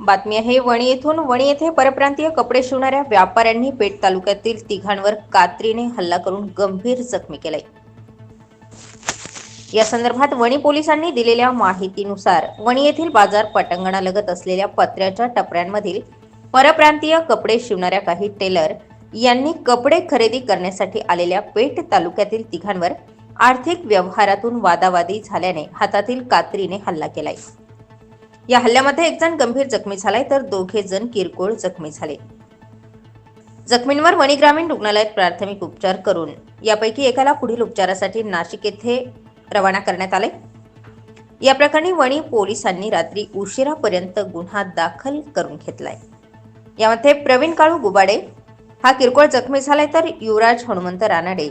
बातमी आहे वणी येथून वणी येथे परप्रांतीय कपडे शिवणाऱ्या व्यापाऱ्यांनी पेठ तालुक्यातील तिघांवर कात्रीने हल्ला करून गंभीर जखमी केलाय या संदर्भात वणी पोलिसांनी दिलेल्या माहितीनुसार वणी येथील बाजार पटांगणालगत असलेल्या पत्र्याच्या टपऱ्यांमधील परप्रांतीय कपडे शिवणाऱ्या काही टेलर यांनी कपडे खरेदी करण्यासाठी आलेल्या पेठ तालुक्यातील तिघांवर आर्थिक व्यवहारातून वादावादी झाल्याने हातातील कात्रीने हल्ला केलाय. या हल्ल्यामध्ये एक जण गंभीर जखमी झालाय तर दोघे जण किरकोळ जखमी झाले. जखमींवर वणी ग्रामीण रुग्णालयात प्राथमिक उपचार करून यापैकी एकाला पुढील उपचारासाठी नाशिक येथे रवाना करण्यात आले या प्रकरणी वणी पोलिसांनी रात्री उशिरापर्यंत गुन्हा दाखल करून घेतलाय. यामध्ये प्रवीण काळू गुबाडे हा किरकोळ जखमी झालाय तर युवराज हनुमंत रानडे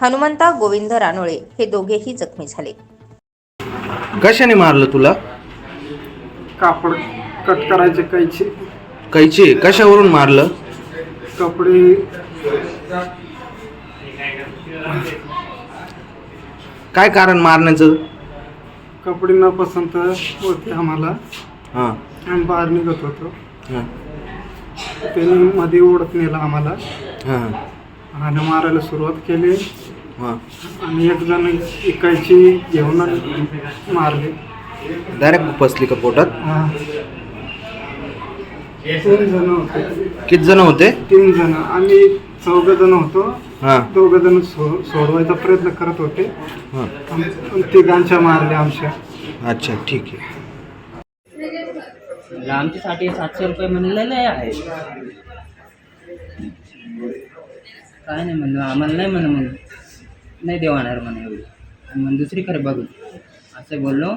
हनुमंता गोविंद रानोळे हे दोघेही जखमी झाले. कशाने मारलं तुला? कापड कट करायचे कैची. कैची? कशावरून मारलं? कपडे. काय कारण मारण्याचं? कपडे न पसंत होते आम्हाला. हां. आम्ही बाहेर निघत होतो. हां. त्यांनी मध्ये ओढत नेला आम्हाला. हां. आणि मारायला सुरुवात केली. हां. आणि एक जण इकायची घेऊन मारले. डायरेक्ट बसली का पोटात? हा. तीन जण होते? किती जण होते? तीन जण. आम्ही चौघ जण होतो. हां. दोघ जण सोडवायचा प्रयत्न करत होते. हां. आम- तिघांच्या मारल्या आमच्या. अच्छा ठीक आहे. आमच्यासाठी सातशे रुपये म्हणलेले आहे काय नाही म्हणलं आम्हाला नाही म्हणलं म्हणून. नाही देवाणार म्हणे एवढी. आणि मग दुसरीकडे बघू. असं बोललो.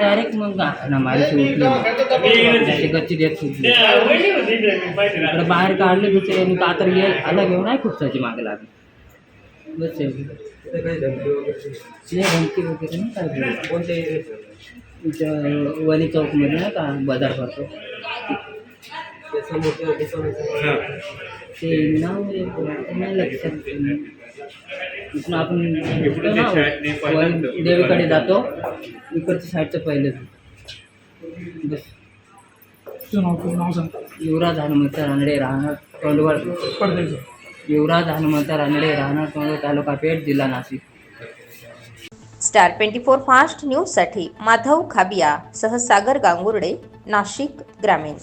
डायरेक्ट मग ना माझी उठली गच्ची देत सुटली. इकडे बाहेर काढले दुसऱ्याने कातर घे आला घेऊन आहे खूपसाची मागे लागली. बस. नाही धमकी वगैरे नाही काय. कोणते? वणी चौकमध्ये नाही का? बाजार भरतो. ते नाव नाही लक्षात इथून आपण देवीकडे जातो. इकडच्या साईडचं पहिलं बस. युवराज हनुमंत रानडे राहणार तोंडवड युवराज हनुमंत रानडे राहणार तोंडवड तालुका पेठ जिल्हा Nashik. Star twenty four fast न्यूजसाठी माधव खाबिया सह सागर गांगुर्डे नाशिक ग्रामीण.